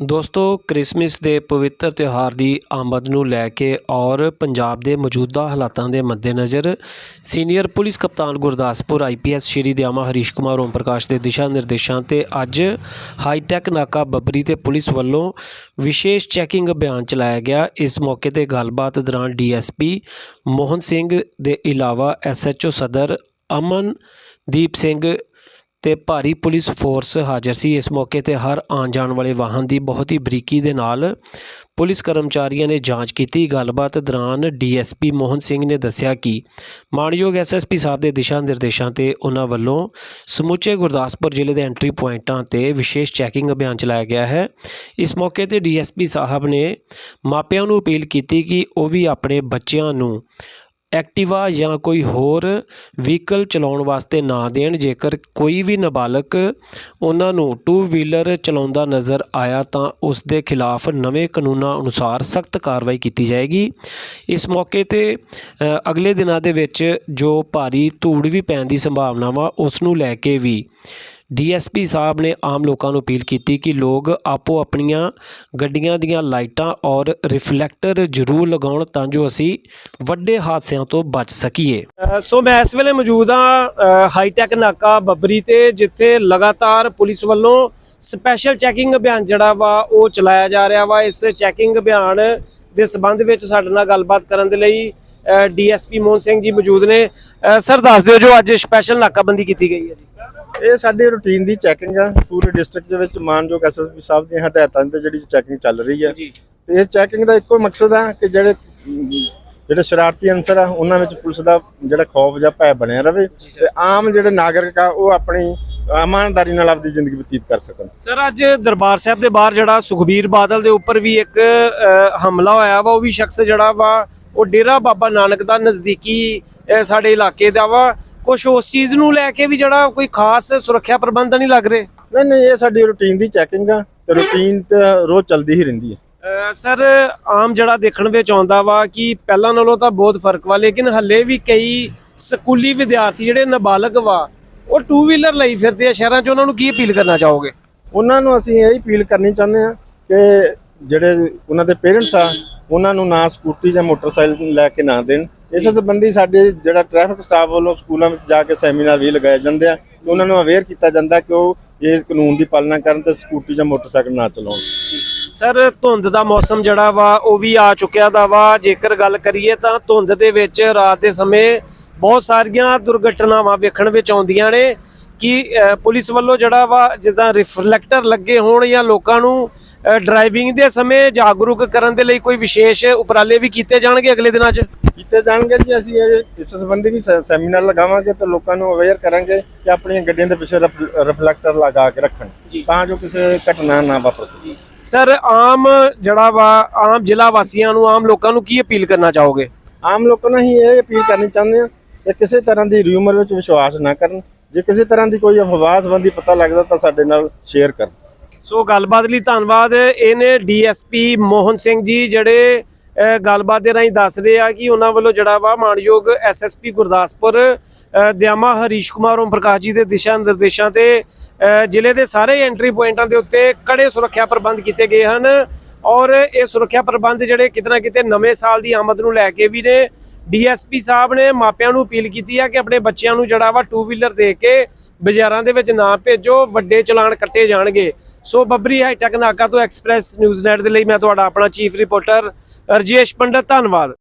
ਦੋਸਤੋ, ਕ੍ਰਿਸਮਸ ਦੇ ਪਵਿੱਤਰ ਤਿਉਹਾਰ ਦੀ ਆਮਦ ਨੂੰ ਲੈ ਕੇ ਔਰ ਪੰਜਾਬ ਦੇ ਮੌਜੂਦਾ ਹਾਲਾਤਾਂ ਦੇ ਮੱਦੇਨਜ਼ਰ ਸੀਨੀਅਰ ਪੁਲਿਸ ਕਪਤਾਨ ਗੁਰਦਾਸਪੁਰ ਆਈਪੀਐਸ ਸ਼੍ਰੀ ਦਿਆਮਾ ਹਰੀਸ਼ ਕੁਮਾਰ ਓਮ ਪ੍ਰਕਾਸ਼ ਦੇ ਦਿਸ਼ਾ ਨਿਰਦੇਸ਼ਾਂ ਤੇ ਅੱਜ ਹਾਈਟੈਕ ਨਾਕਾ ਬੱਬਰੀ ਤੇ ਪੁਲਿਸ ਵੱਲੋਂ ਵਿਸ਼ੇਸ਼ ਚੈਕਿੰਗ ਅਭਿਆਨ ਚਲਾਇਆ ਗਿਆ। ਇਸ ਮੌਕੇ ਤੇ ਗੱਲਬਾਤ ਦੌਰਾਨ ਡੀਐਸਪੀ ਮੋਹਨ ਸਿੰਘ ਦੇ ਇਲਾਵਾ ਐਸਐਚਓ ਸਦਰ ਅਮਨਦੀਪ ਸਿੰਘ ਤੇ ਭਾਰੀ ਪੁਲਿਸ ਫੋਰਸ ਹਾਜ਼ਰ ਸੀ। ਇਸ ਮੌਕੇ ਤੇ ਹਰ ਆਉਣ ਜਾਣ ਵਾਲੇ ਵਾਹਨ ਦੀ ਬਹੁਤ ਹੀ ਬਰੀਕੀ ਦੇ ਨਾਲ ਪੁਲਿਸ ਕਰਮਚਾਰੀਆਂ ਨੇ ਜਾਂਚ ਕੀਤੀ। ਗੱਲਬਾਤ ਦੌਰਾਨ ਡੀਐਸਪੀ ਮੋਹਨ ਸਿੰਘ ਨੇ ਦੱਸਿਆ ਕਿ ਮਾਨਯੋਗ ਐਸਐਸਪੀ ਸਾਹਿਬ ਦੇ ਦਿਸ਼ਾ ਨਿਰਦੇਸ਼ਾਂ ਤੇ ਉਹਨਾਂ ਵੱਲੋਂ ਸਮੁੱਚੇ ਗੁਰਦਾਸਪੁਰ ਜ਼ਿਲ੍ਹੇ ਦੇ ਐਂਟਰੀ ਪੁਆਇੰਟਾਂ ਤੇ ਵਿਸ਼ੇਸ਼ ਚੈਕਿੰਗ ਅਭਿਆਨ ਚਲਾਇਆ ਗਿਆ ਹੈ। ਇਸ ਮੌਕੇ ਤੇ ਡੀਐਸਪੀ ਸਾਹਿਬ ਨੇ ਮਾਪਿਆਂ ਨੂੰ ਅਪੀਲ ਕੀਤੀ ਕਿ ਉਹ ਵੀ ਆਪਣੇ ਬੱਚਿਆਂ ਨੂੰ ਐਕਟਿਵਾ ਜਾਂ ਕੋਈ ਹੋਰ ਵਹੀਕਲ ਚਲਾਉਣ ਵਾਸਤੇ ਨਾ ਦੇਣ, ਜੇਕਰ ਕੋਈ ਵੀ ਨਾਬਾਲਗ ਉਹਨਾਂ ਨੂੰ ਟੂ ਵੀਲਰ ਚਲਾਉਂਦਾ ਨਜ਼ਰ ਆਇਆ ਤਾਂ ਉਸ ਦੇ ਖਿਲਾਫ ਨਵੇਂ ਕਾਨੂੰਨਾਂ ਅਨੁਸਾਰ ਸਖਤ ਕਾਰਵਾਈ ਕੀਤੀ ਜਾਏਗੀ। ਇਸ ਮੌਕੇ ਤੇ ਅਗਲੇ ਦਿਨਾਂ ਦੇ ਵਿੱਚ ਜੋ ਭਾਰੀ ਧੂੜ ਵੀ ਪੈਣ ਦੀ ਸੰਭਾਵਨਾ ਵਾ, ਉਸ ਨੂੰ ਲੈ ਕੇ ਵੀ ਡੀਐਸਪੀ ਸਾਹਿਬ ਨੇ ਆਮ ਲੋਕਾਂ ਨੂੰ ਅਪੀਲ ਕੀਤੀ ਕਿ ਲੋਕ ਆਪੋ ਆਪਣੀਆਂ ਗੱਡੀਆਂ ਦੀਆਂ ਲਾਈਟਾਂ ਔਰ ਰਿਫਲੈਕਟਰ ਜ਼ਰੂਰ ਲਗਾਉਣ ਤਾਂ ਜੋ ਅਸੀਂ ਵੱਡੇ ਹਾਦਸਿਆਂ ਤੋਂ ਬਚ ਸਕੀਏ। ਸੋ ਮੈਂ ਇਸ ਵੇਲੇ ਮੌਜੂਦ ਹਾਂ ਹਾਈਟੈਕ ਨਾਕਾ ਬੱਬਰੀ ਤੇ, ਜਿੱਥੇ ਲਗਾਤਾਰ ਪੁਲਿਸ ਵੱਲੋਂ ਸਪੈਸ਼ਲ ਚੈਕਿੰਗ ਅਭਿਆਨ ਜਿਹੜਾ ਵਾ ਉਹ ਚਲਾਇਆ ਜਾ ਰਿਹਾ ਵਾ। ਇਸ ਚੈਕਿੰਗ ਅਭਿਆਨ ਦੇ ਸਬੰਧ ਵਿੱਚ ਸਾਡੇ ਨਾਲ ਗੱਲਬਾਤ ਕਰਨ ਦੇ ਲਈ ਡੀਐਸਪੀ ਮੋਹਨ ਸਿੰਘ ਜੀ ਮੌਜੂਦ ਨੇ। ਸਰ, ਦੱਸ ਦਿਓ ਜੋ ਅੱਜ ਸਪੈਸ਼ਲ ਨਾਕਾਬੰਦੀ ਕੀਤੀ ਗਈ ਹੈ ਜੀ। ਇਹ ਸਾਡੀ ਰੂਟੀਨ ਦੀ ਚੈਕਿੰਗ ਆ। ਪੂਰੇ ਡਿਸਟ੍ਰਿਕਟ ਦੇ ਵਿੱਚ ਮਾਨਯੋਗ ਐਸਐਸਪੀ ਸਾਹਿਬ ਦੀਆਂ ਹਦਾਇਤਾਂ ਤੇ ਜਿਹੜੀ ਚੈਕਿੰਗ ਚੱਲ ਰਹੀ ਹੈ ਜੀ। ਤੇ ਇਸ ਚੈਕਿੰਗ ਦਾ ਇੱਕੋ ਮਕਸਦ ਆ ਕਿ ਜਿਹੜੇ ਜਿਹੜੇ ਸ਼ਰਾਰਤੀ ਅਨਸਰ ਆ ਉਹਨਾਂ ਵਿੱਚ ਪੁਲਿਸ ਦਾ ਜਿਹੜਾ ਖੌਫ ਜਾਂ ਭੈ ਬਣਿਆ ਰਵੇ ਤੇ ਆਮ ਜਿਹੜੇ ਨਾਗਰਿਕ ਆ ਉਹ ਆਪਣੀ ਇਮਾਨਦਾਰੀ ਨਾਲ ਆਪਦੀ ਜ਼ਿੰਦਗੀ ਬਤੀਤ ਕਰ ਸਕਣ। ਸਰ ਅੱਜ ਦਰਬਾਰ ਸਾਹਿਬ ਦੇ ਬਾਹਰ ਜਿਹੜਾ ਸੁਖਬੀਰ ਬਾਦਲ ਦੇ ਉੱਪਰ ਵੀ ਇੱਕ ਹਮਲਾ ਹੋਇਆ ਵਾ ਉਹ ਵੀ ਸ਼ਖਸ ਜਿਹੜਾ ਵਾ ਉਹ ਡੇਰਾ ਬਾਬਾ ਨਾਨਕ ਦਾ ਨਜ਼ਦੀਕੀ ਸਾਡੇ ਇਲਾਕੇ ਦਾ ਵਾ। ਕੁਝ ਉਸ ਚੀਜ਼ ਨੂੰ ਲੈ ਕੇ ਵੀ ਜਿਹੜਾ ਕੋਈ ਖਾਸ ਸੁਰੱਖਿਆ ਪ੍ਰਬੰਧ ਨਹੀਂ ਲੱਗ ਰਹੇ? ਨਹੀਂ ਨਹੀਂ ਇਹ ਸਾਡੀ ਰੂਟੀਨ ਦੀ ਚੈਕਿੰਗ ਆ ਤੇ ਰੂਟੀਨ ਤੇ ਰੋਜ਼ ਚੱਲਦੀ ਹੀ ਰਹਿੰਦੀ ਹੈ ਸਰ ਆਮ ਜਿਹੜਾ ਦੇਖਣ ਵਿੱਚ ਆਉਂਦਾ ਵਾ ਕਿ ਪਹਿਲਾਂ ਨਾਲੋਂ ਤਾਂ ਬਹੁਤ ਫ਼ਰਕ ਵਾ ਲੇਕਿਨ ਹੱਲੇ ਵੀ ਕਈ ਸਕੂਲੀ ਵਿਦਿਆਰਥੀ ਜਿਹੜੇ ਨਾਬਾਲਗ ਵਾ ਉਹ ਟੂ ਵੀਲਰ ਲਈ ਫਿਰਦੇ ਆ ਸ਼ਹਿਰਾਂ 'ਚ ਉਹਨਾਂ ਨੂੰ ਕੀ ਅਪੀਲ ਕਰਨਾ ਚਾਹੋਗੇ? ਉਹਨਾਂ ਨੂੰ ਅਸੀਂ ਇਹ ਅਪੀਲ ਕਰਨੀ ਚਾਹੁੰਦੇ ਆ ਕਿ ਜਿਹੜੇ ਉਹਨਾਂ ਦੇ ਪੇਰੈਂਟਸ ਆ ਉਹਨਾਂ ਨੂੰ ਨਾ ਸਕੂਟੀ ਜਾਂ ਮੋਟਰਸਾਈਕਲ ਲੈ ਕੇ ਨਾ ਦੇਣ। ਇਸ ਸੰਬੰਧੀ ਸਾਡੇ ਜਿਹੜਾ ਟ੍ਰੈਫਿਕ ਸਟਾਫ ਵੱਲੋਂ ਸਕੂਲਾਂ ਵਿੱਚ ਜਾ ਕੇ ਸੈਮੀਨਾਰ ਵੀ ਲਗਾਏ ਜਾਂਦੇ ਆ ਤੇ ਉਹਨਾਂ ਨੂੰ ਅਵੇਅਰ ਕੀਤਾ ਜਾਂਦਾ ਕਿ ਉਹ ਇਸ ਕਾਨੂੰਨ ਦੀ ਪਾਲਣਾ ਕਰਨ ਤੇ ਸਕੂਟੀ ਜਾਂ ਮੋਟਰਸਾਈਕਲ ਨਾ ਚਲਾਉਣ। ਸਰ ਧੁੰਦ ਦਾ ਮੌਸਮ ਜਿਹੜਾ ਵਾ ਉਹ ਵੀ ਆ ਚੁੱਕਿਆ ਦਾ ਵਾ। ਜੇਕਰ ਗੱਲ ਕਰੀਏ ਤਾਂ ਧੁੰਦ ਦੇ ਵਿੱਚ ਰਾਤ ਦੇ ਸਮੇਂ ਬਹੁਤ ਸਾਰੀਆਂ ਦੁਰਘਟਨਾਵਾਂ ਵੇਖਣ ਵਿੱਚ ਆਉਂਦੀਆਂ ਨੇ ਕਿ ਪੁਲਿਸ ਵੱਲੋਂ ਜਿਹੜਾ ਵਾ ਜਿੱਦਾਂ ਰਿਫਲੈਕਟਰ ਲੱਗੇ ਹੋਣ ਜਾਂ ਲੋਕਾਂ ਨੂੰ ਡਰਾਈਵਿੰਗ ਦੇ ਸਮੇਂ ਜਾਗਰੂਕ ਕਰਨ ਦੇ ਲਈ ਕੋਈ ਵਿਸ਼ੇਸ਼ ਉਪਰਾਲੇ ਵੀ ਕੀਤੇ ਜਾਣਗੇ ਅਗਲੇ ਦਿਨਾਂ 'ਚ? ਕੀਤੇ ਜਾਣਗੇ ਜੀ ਅਸੀਂ ਇਸ ਸੰਬੰਧੀ ਵੀ ਸੈਮੀਨਾਰ ਲਗਾਵਾਂਗੇ ਤੇ ਲੋਕਾਂ ਨੂੰ ਅਵੇਅਰ ਕਰਾਂਗੇ ਕਿ ਆਪਣੀਆਂ ਗੱਡੀਆਂ ਦੇ ਪਿੱਛੇ ਰਿਫ- ਰਿਫਲੈਕਟਰ ਲਗਾ ਕੇ ਰੱਖਣ। ਤਾਂ ਜੋ ਕਿਸੇ ਘਟਨਾ ਨਾ ਵਾਪਰ ਸਕੇ। ਸਰ ਆਮ ਜਿਹੜਾ ਵਾ ਆਮ ਜ਼ਿਲ੍ਹਾ ਵਾਸੀਆਂ ਨੂੰ ਆਮ ਲੋਕਾਂ ਨੂੰ ਕੀ ਅਪੀਲ ਕਰਨਾ ਚਾਹੋਗੇ? ਆਮ ਲੋਕਾਂ ਨੂੰ ਅਸੀਂ ਇਹ ਅਪੀਲ ਕਰਨੀ ਚਾਹੁੰਦੇ ਹਾਂ ਕਿ ਕਿਸੇ ਤਰ੍ਹਾਂ ਦੀ ਰਿਊਮਰ ਵਿੱਚ ਵਿਸ਼ਵਾਸ ਨਾ ਕਰਨ। ਜੇ ਕਿਸੇ ਤਰ੍ਹਾਂ ਦੀ ਕੋਈ ਅਫਵਾਹ ਸੰਬੰਧੀ ਪਤਾ ਲੱਗਦਾ ਤਾਂ ਸਾਡੇ ਨਾਲ ਸ਼ੇਅਰ ਕਰਨ। ਸੋ ਗੱਲਬਾਤ ਲਈ ਧੰਨਵਾਦ। ਇਹਨੇ ਡੀਐਸਪੀ ਮੋਹਨ ਸਿੰਘ ਜੀ ਜਿਹੜੇ ਗੱਲਬਾਤ ਦੇ ਰਾਹੀਂ ਦੱਸ ਰਹੇ ਆ ਕਿ ਉਹਨਾਂ ਵੱਲੋਂ ਜਿਹੜਾ ਵਾ ਮਾਨਯੋਗ ਐਸਐਸਪੀ ਗੁਰਦਾਸਪੁਰ ਦਿਆਮਾ ਹਰੀਸ਼ ਕੁਮਾਰ ਓਮ ਪ੍ਰਕਾਸ਼ ਜੀ ਦੇ ਦਿਸ਼ਾ ਨਿਰਦੇਸ਼ਾਂ ਤੇ ਜ਼ਿਲ੍ਹੇ ਦੇ ਸਾਰੇ ਐਂਟਰੀ ਪੁਆਇੰਟਾਂ ਦੇ ਉੱਤੇ ਕੜੇ ਸੁਰੱਖਿਆ ਪ੍ਰਬੰਧ ਕੀਤੇ ਗਏ ਹਨ ਔਰ ਇਹ ਸੁਰੱਖਿਆ ਪ੍ਰਬੰਧ ਜਿਹੜੇ ਕਿਤੇ ਨਾ ਕਿਤੇ ਨਵੇਂ ਸਾਲ ਦੀ ਆਮਦ ਨੂੰ ਲੈ ਕੇ ਵੀ ਨੇ। ਡੀਐਸਪੀ ਸਾਹਿਬ ਨੇ ਮਾਪਿਆਂ ਨੂੰ ਅਪੀਲ ਕੀਤੀ ਆ ਕਿ ਆਪਣੇ ਬੱਚਿਆਂ ਨੂੰ ਜਿਹੜਾ ਵਾ ਟੂ ਵੀਲਰ ਦੇ ਕੇ ਬਾਜ਼ਾਰਾਂ ਦੇ ਵਿੱਚ ਨਾ ਭੇਜੋ, ਵੱਡੇ ਚਲਾਨ ਕੱਟੇ ਜਾਣਗੇ। ਸੋ ਬੱਬਰੀ ਹਾਈਟੈਕ ਨਾਕਾ ਤੋਂ ਐਕਸਪ੍ਰੈਸ ਨਿਊਜ਼ ਨੈਟ ਦੇ ਲਈ ਮੈਂ ਤੁਹਾਡਾ ਆਪਣਾ ਚੀਫ ਰਿਪੋਰਟਰ ਰਜੇਸ਼ ਪੰਡਤ, ਧੰਨਵਾਦ।